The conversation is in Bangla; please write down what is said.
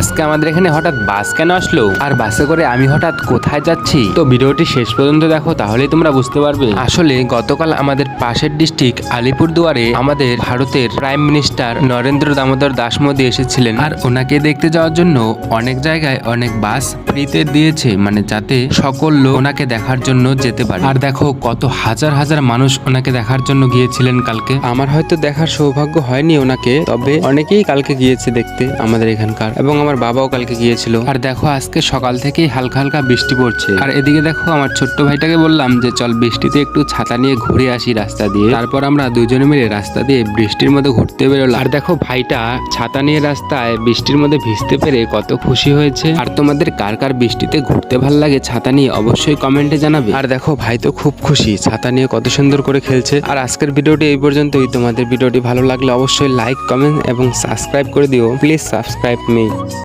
আজকে আমাদের এখানে হঠাৎ বাস কেন আসলো? আর বাসে করে আমি হঠাৎ কোথায় যাচ্ছি? তো ভিডিওটি শেষ পর্যন্ত দেখো, তাহলেই তোমরা বুঝতে পারবে। আসলে গতকাল আমাদের পাশের ডিস্ট্রিক্ট আলিপুরদুয়ারে আমাদের ভারতের প্রাইম মিনিস্টার নরেন্দ্র দামোদর দাস মোদী এসেছিলেন। আর ওনাকে দেখতে যাওয়ার জন্য অনেক জায়গায় অনেক বাস ফ্রিতে দিয়েছে মানে যাতে সকল লোক ওনাকে দেখার জন্য যেতে পারে। আর দেখো, কত হাজার হাজার মানুষ ওনাকে দেখার জন্য গিয়েছিলেন কালকে। আমার হয়তো দেখার সৌভাগ্য হয়নি ওনাকে, তবে অনেকেই কালকে গিয়েছে দেখতে আমাদের এখানকার। এবং আমার বাবাও কালকে গিয়েছিল। আর দেখো, আজকে সকাল থেকেই হালকা হালকা বৃষ্টি পড়ছে। আর এদিকে দেখো, আমার ছোট্ট ভাইটাকে বললাম যে, চল বৃষ্টিতে একটু ছাতা নিয়ে ঘুরে আসি রাস্তা দিয়ে। তারপর আমরা দুজনে মিলে রাস্তা দিয়ে বৃষ্টির মধ্যে ঘুরতে বেরোলাম। আর দেখো, ভাইটা ছাতা নিয়ে রাস্তায় বৃষ্টির মধ্যে ভিজতে পেরে কত খুশি হয়েছে। আর তোমাদের কার কার বৃষ্টিতে ঘুরতে ভালো লাগে ছাতা নিয়ে অবশ্যই কমেন্টে জানাবে। আর দেখো, ভাই তো খুব খুশি, ছাতা নিয়ে কত সুন্দর করে খেলছে। আর আজকের ভিডিওটি এই পর্যন্তই। তোমাদের ভিডিওটি ভালো লাগলে অবশ্যই লাইক, কমেন্ট এবং সাবস্ক্রাইব করে দিও। Please subscribe me.